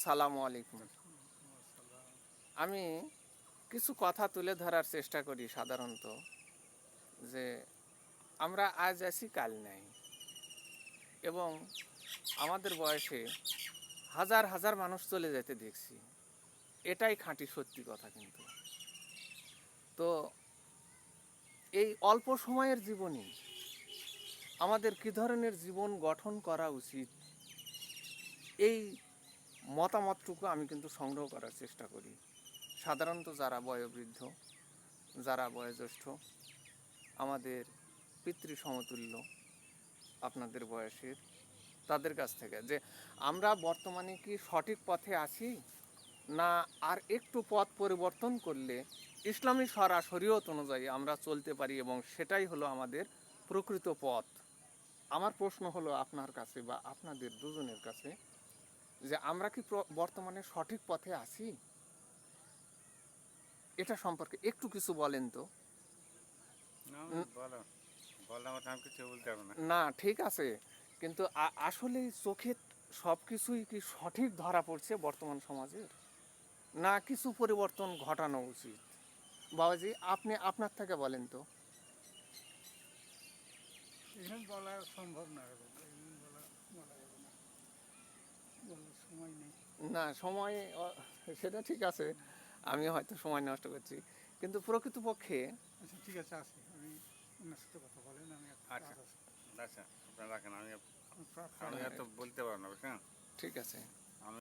আসসালামু আলাইকুম। আমি কিছু কথা তুলে ধরার চেষ্টা করি সাধারণত, যে আমরা আজ আছি, কাল নাই। এবং আমাদের বয়সে হাজার হাজার মানুষ চলে যেতে দেখছি। এটাই খাঁটি সত্যি কথা কিন্তু। তো এই অল্প সময়ের জীবনে আমাদের কী ধরনের জীবন গঠন করা উচিত? এই মতামতটুকু আমি কিন্তু সংগ্রহ করার চেষ্টা করি। সাধারণত যারা বয়োবৃদ্ধ, যারা বয়োজ্যেষ্ঠ, আমাদের পিতৃ সমতুল্য আপনাদের বয়সের, তাদের কাছ থেকে যে আমরা বর্তমানে কি সঠিক পথে আছি? না আর একটু পথ পরিবর্তন করলে ইসলামী সরা শরীয়ত অনুযায়ী আমরা চলতে পারি এবং সেটাই হলো আমাদের প্রকৃত পথ। আমার প্রশ্ন হলো আপনার কাছে বা আপনাদের দুজনের কাছে যে আমরা কি বর্তমানে সঠিক পথে আছি? এটা সম্পর্কে একটু কিছু বলেন তো। না, ঠিক আছে। কিন্তু আসলে চোখে সব কিছুই কি সঠিক ধরা পড়ছে বর্তমান সমাজের? না কিছু পরিবর্তন ঘটানো উচিত? বাবাজি আপনি আপনার থেকে বলেন তো। বলা সম্ভব না এখন এখানে বলা বলা যাবে না বলার সময় নেই না সময় সেটা ঠিক আছে। আমি হয়তো সময় নষ্ট করছি। কিন্তু প্রকৃতপক্ষে আচ্ছা ঠিক আছে আসি। আমি ওনার সাথে কথা বলেন আমি আচ্ছা। আচ্ছা আপনারা রাখেন আমি আমি তো এত বলতে পারব না বুঝছেন? ঠিক আছে।